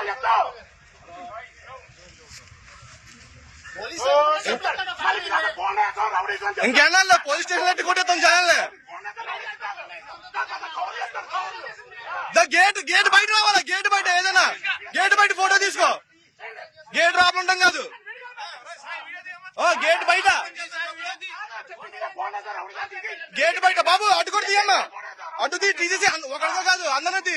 జనాలు చెప్తావు ఇంకెన్నాళ్ళు పోలీస్ స్టేషన్ ఎట్టి కొట్టేస్తాం జనాల్ని దా గేట్ గేట్ బయట రావాలా? గేట్ బయట ఏదైనా? గేట్ బయట ఫోటో తీసుకో. గేట్ ఉంటాం కాదు. ఓ గేట్ బయట. గేట్ బయట. బాబు అటు కూడా తీయమ్మా. అటు తీ తీసేసి ఒకరితో కాదు అందరూ తీ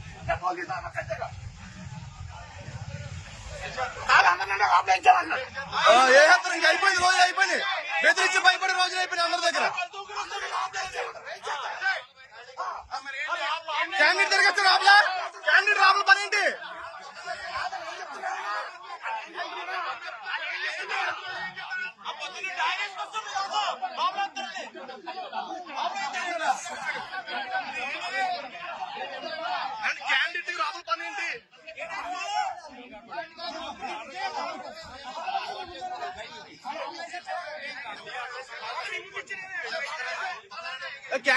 क्या बोल देना मैं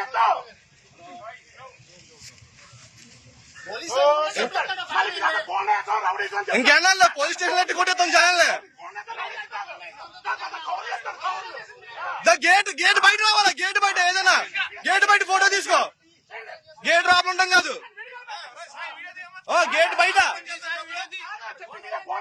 అంటావు. నాకు అసలు కౌలు చేస్తాడు, కౌలు. గేట్ గేట్ బయట రావాలా? గేట్ బయట ఏదైనా? గేట్ బయట ఫోటో తీసుకో. గేట్ రాపలు ఉంటాం కాదు గేట్ బయట.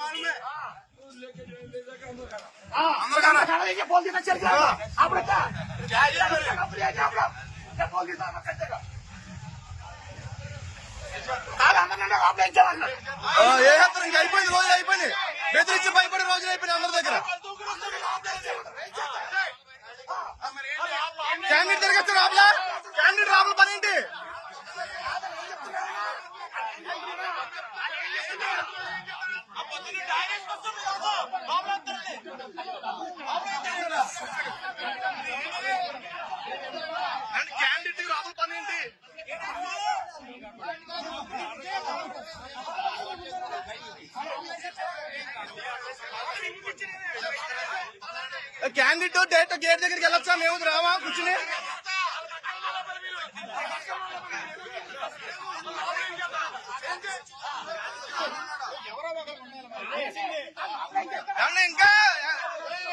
मालूम है हाँ खाना ये बोल देना चल गया आपने क्या क्या ये कंपनी है क्या आप लोग क्या बोल देना मैं कर देगा కాదు అందరినీ ఆఫ్లైన్ ఇచ్చామన్నా ఏ హత్రం ఇంక అయిపోయింది రోజులు అయిపోయింది బెదిరించి భయపడే రోజులు అయిపోయినాయి అందరి దగ్గర క్యాండిడేట్ తిరిగేస్తారు రాబులా క్యాండిడేట్ రాబుల పని ఏంటి అండ్ క్యాండిడేట్ డైరెక్ట్ గేట్ దగ్గరికి వెళ్ళొచ్చా? మేము రావా? కూర్చుని?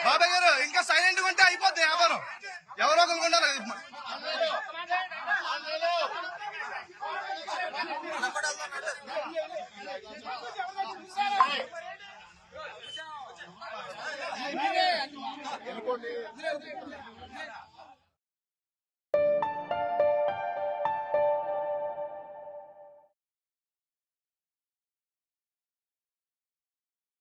బాబాయ్ గారు ఇంకా సైలెంట్గా ఉంటే అయిపోద్ది వ్యాపారం ఎవరో ఒకరు ఉండాలి. అనుకోండి